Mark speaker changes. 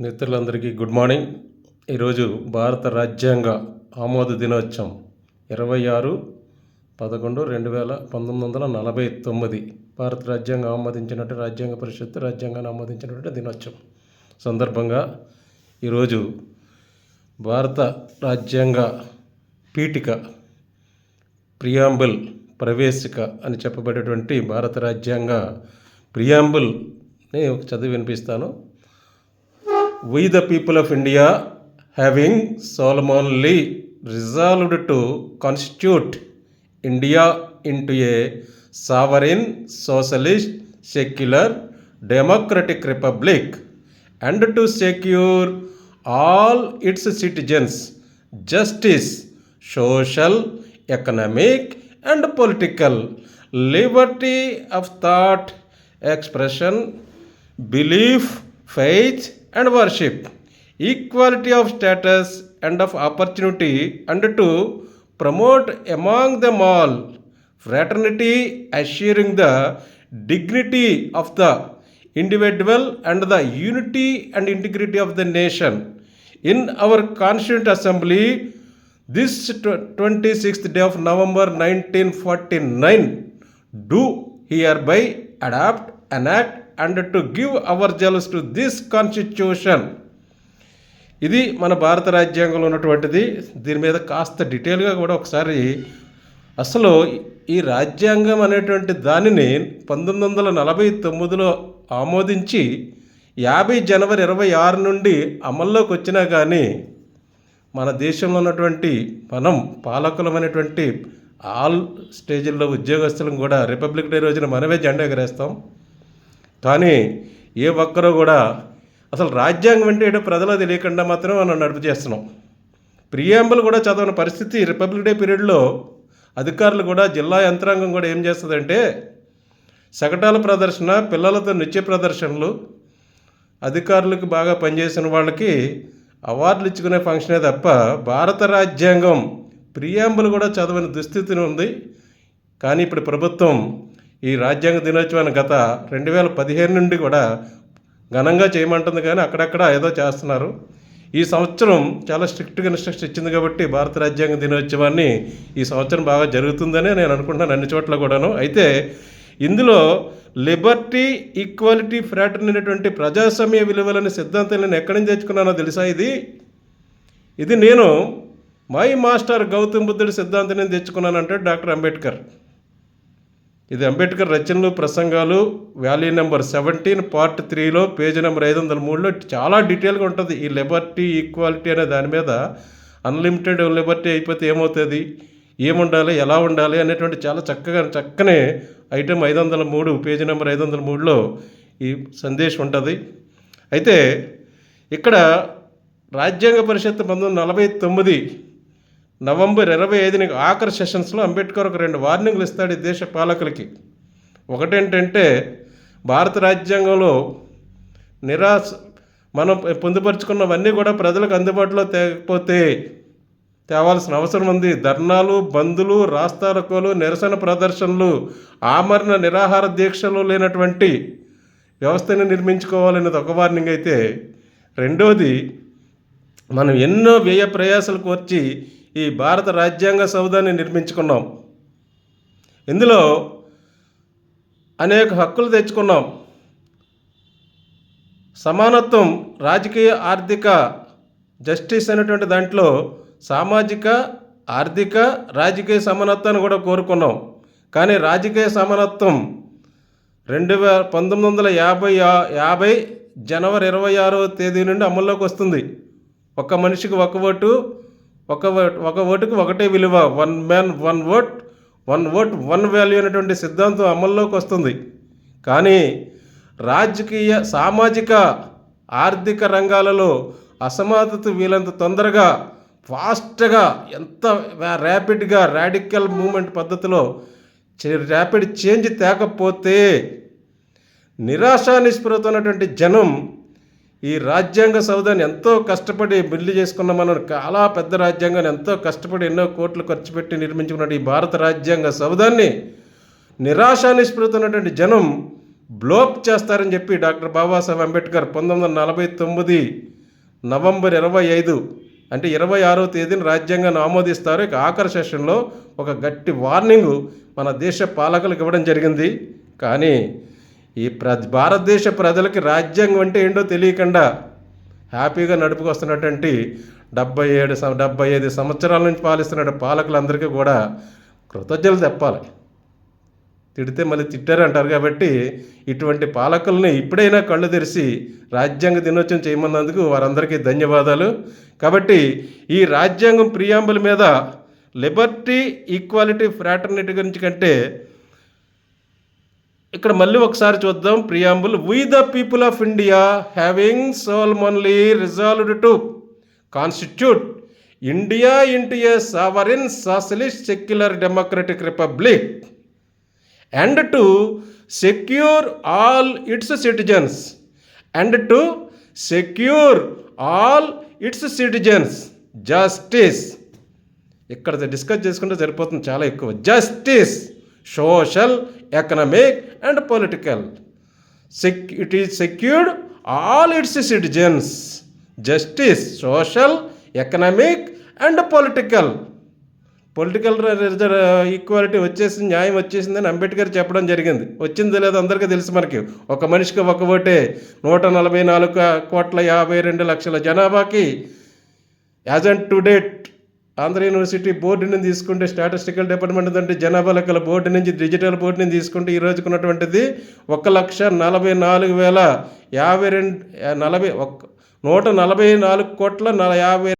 Speaker 1: మిత్రులందరికీ good morning. ఈరోజు భారత రాజ్యాంగ ఆమోద దినోత్సవం ఇరవై ఆరు పదకొండు రెండు వేల పంతొమ్మిది వందల నలభై తొమ్మిది. భారత రాజ్యాంగం ఆమోదించినట్టు రాజ్యాంగ పరిషత్తు రాజ్యాంగాన్ని ఆమోదించినటువంటి దినోత్సవం సందర్భంగా ఈరోజు భారత రాజ్యాంగ పీఠిక ప్రియాంబుల్ ప్రవేశిక అని చెప్పబడేటువంటి భారత రాజ్యాంగ ప్రియాంబుల్ని ఒక చదివి వినిపిస్తాను. We, the people of India, having solemnly resolved to constitute India into a sovereign, socialist, secular, democratic republic, and to secure all its citizens justice, social, economic, and political liberty of thought, expression, belief, faith, and worship, equality of status and of opportunity, and to promote among them all fraternity, assuring the dignity of the individual and the unity and integrity of the nation. In our Constituent Assembly, this 26th day of November 1949, do hereby adapt, enact, and to give ourselves to this constitution ఇది మన భారత రాజ్యాంగంలో ఉన్నటువంటిది. దీని మీద కాస్త డీటెయిల్గా కూడా ఒకసారి అసలు ఈ రాజ్యాంగం అనేటువంటి దానిని పంతొమ్మిది వందల నలభై తొమ్మిదిలో ఆమోదించి యాభై జనవరి ఇరవై ఆరు నుండి అమల్లోకి వచ్చినా కానీ మన దేశంలో ఉన్నటువంటి మనం పాలకులమైనటువంటి ఆల్ స్టేజ్ల్లో ఉద్యోగస్తులను కూడా రిపబ్లిక్ డే రోజున మనమే జెండా ఎగరేస్తాం. కానీ ఏ ఒక్కరూ కూడా అసలు రాజ్యాంగం అంటే ఏంటో ప్రజలు తెలియకుండా మాత్రం మనం నడుపు చేస్తున్నాం. ప్రియాంబులు కూడా చదవని పరిస్థితి రిపబ్లిక్ డే పీరియడ్లో అధికారులు కూడా జిల్లా యంత్రాంగం కూడా ఏం చేస్తుందంటే శకటాల ప్రదర్శన పిల్లలతో నృత్య ప్రదర్శనలు అధికారులకు బాగా పనిచేసిన వాళ్ళకి అవార్డులు ఇచ్చుకునే ఫంక్షనే తప్ప భారత రాజ్యాంగం ప్రియాంబులు కూడా చదవని దుస్థితిని ఉంది. కానీ ఇప్పుడు ప్రభుత్వం ఈ రాజ్యాంగ దినోత్సవాన్ని గత రెండు వేల పదిహేను నుండి కూడా ఘనంగా చేయమంటుంది కానీ అక్కడక్కడ ఏదో చేస్తున్నారు. ఈ సంవత్సరం చాలా స్ట్రిక్ట్గా ఇన్స్ట్రక్షన్ ఇచ్చింది కాబట్టి భారత రాజ్యాంగ దినోత్సవాన్ని ఈ సంవత్సరం బాగా జరుగుతుందని నేను అనుకుంటున్నాను అన్ని చోట్ల కూడాను. అయితే ఇందులో లిబర్టీ ఈక్వాలిటీ ఫ్రాటర్న్ అనేటువంటి ప్రజాస్వామ్య విలువలని సిద్ధాంతం నేను ఎక్కడి నుంచి తెచ్చుకున్నానో తెలుసా ఇది? ఇది నేను మై మాస్టర్ గౌతమ్ బుద్ధుడి సిద్ధాంతం నేను తెచ్చుకున్నానంటే డాక్టర్ అంబేద్కర్. ఇది అంబేద్కర్ రచనలు ప్రసంగాలు వ్యాలీ నెంబర్ సెవెంటీన్ పార్ట్ త్రీలో పేజీ నెంబర్ ఐదు వందల మూడులో చాలా డీటెయిల్గా ఉంటుంది. ఈ లిబర్టీ ఈక్వాలిటీ అనే దాని మీద అన్లిమిటెడ్ లిబర్టీ అయిపోతే ఏమవుతుంది? ఏముండాలి? ఎలా ఉండాలి? అనేటువంటి చాలా చక్కగా చక్కనే ఐటెం ఐదు వందల మూడు పేజీ నెంబర్ ఐదు వందల మూడులో ఈ సందేశం ఉంటుంది. అయితే ఇక్కడ రాజ్యాంగ పరిషత్ పంతొమ్మిది వందల నలభై తొమ్మిది నవంబర్ ఇరవై ఐదుని ఆఖరి సెషన్స్లో అంబేద్కర్ ఒక రెండు వార్నింగ్లు ఇస్తాడు ఈ దేశ పాలకులకి. ఒకటేంటంటే భారత రాజ్యాంగంలో నిరాశ మనం పొందుపరుచుకున్నవన్నీ కూడా ప్రజలకు అందుబాటులో తేకపోతే తేవాల్సిన అవసరం ఉంది. ధర్నాలు బందులు రాస్తారోకోలు నిరసన ప్రదర్శనలు ఆమరణ నిరాహార దీక్షలు లేనటువంటి వ్యవస్థని నిర్మించుకోవాలనేది ఒక వార్నింగ్ అయితే. రెండోది మనం ఎన్నో వ్యయ ప్రయాసాలు కోర్చి ఈ భారత రాజ్యాంగ సౌధాన్ని నిర్మించుకున్నాం. ఇందులో అనేక హక్కులు తెచ్చుకున్నాం. సమానత్వం రాజకీయ ఆర్థిక జస్టిస్ అనేటువంటి దాంట్లో సామాజిక ఆర్థిక రాజకీయ సమానత్వాన్ని కూడా కోరుకున్నాం. కానీ రాజకీయ సమానత్వం రెండు వేల పంతొమ్మిది వందల యాభై యాభై జనవరి ఇరవై ఆరో తేదీ నుండి అమల్లోకి వస్తుంది. ఒక మనిషికి ఒక ఓటు ఒక ఒక ఓటుకు ఒకటే విలువ one man one vote one vote one value అనేటువంటి సిద్ధాంతం అమల్లోకి వస్తుంది. కానీ రాజకీయ సామాజిక ఆర్థిక రంగాలలో అసమానత వీలంత తొందరగా ఫాస్ట్గా ఎంత ర్యాపిడ్గా రాడికల్ మూమెంట్ పద్ధతిలో ర్యాపిడ్ చేంజ్ తేకపోతే నిరాశ నిస్పృహతున్నటువంటి జనం ఈ రాజ్యాంగ సౌదాన్ని ఎంతో కష్టపడి బిల్లు చేసుకున్న మనం చాలా పెద్ద రాజ్యాంగాన్ని ఎంతో కష్టపడి ఎన్నో కోట్లు ఖర్చు పెట్టి నిర్మించుకున్న ఈ భారత రాజ్యాంగ సౌధాన్ని నిరాశ నిస్పృతున్నటువంటి జనం బ్లోక్ చేస్తారని చెప్పి డాక్టర్ బాబాసాహెబ్ అంబేద్కర్ పంతొమ్మిది వందల నలభై తొమ్మిది నవంబర్ ఇరవై ఐదు అంటే ఇరవై ఆరో తేదీన రాజ్యాంగాన్ని ఆమోదిస్తారు. ఇక ఆఖరి సెషన్లో ఒక గట్టి వార్నింగ్ మన దేశ పాలకులకు ఇవ్వడం జరిగింది. కానీ ఈ ప్ర భారతదేశ ప్రజలకి రాజ్యాంగం అంటే ఏంటో తెలియకుండా హ్యాపీగా నడుపుకొస్తున్నటువంటి డెబ్బై ఏడు డెబ్బై ఐదు సంవత్సరాల నుంచి పాలిస్తున్న పాలకులందరికీ కూడా కృతజ్ఞతలు చెప్పాలి తిడితే మళ్ళీ తిట్టారు అంటారు కాబట్టి ఇటువంటి పాలకుల్ని ఇప్పుడైనా కళ్ళు తెరిచి రాజ్యాంగ దినోత్సవం చేయమన్నందుకు వారందరికీ ధన్యవాదాలు. కాబట్టి ఈ రాజ్యాంగం ప్రియాంబుల మీద లిబర్టీ ఈక్వాలిటీ ఫ్రాటర్నిటీ గురించి కంటే ఇక్కడ మళ్ళీ ఒకసారి చూద్దాం. Preamble we the people of India having solemnly resolved to constitute India into a sovereign socialist secular democratic republic and to secure all its citizens and to secure all its citizens justice ఇక్కడ discuss చేసుకుంటే సరిపోతుంది. చాలా ఎక్కువ. Justice social economic and political. Check it is secured all its citizens justice social economic and political political equality వచ్చేసి న్యాయం వచ్చేసిందని అంబేద్కర్ చెప్పడం జరిగింది. వచ్చిందో లేదో అందరికీ తెలుసు మనకి. ఒక మనిషికి ఒక ఓటే. నూట నలభై నాలుగు కోట్ల యాభై రెండు లక్షల జనాభాకి as and to date Andhra university board నుంచి తీసుకుంటే స్టాటిస్టికల్ డిపార్ట్మెంట్ అంటే జనాభా లెక్కల బోర్డు నుంచి డిజిటల్ బోర్డు నుంచి తీసుకుంటే ఈ రోజుకున్నటువంటిది ఒక లక్ష నలభై నాలుగు వేల యాభై రెండు నలభై ఒక్క నూట నలభై నాలుగు కోట్ల నల యాభై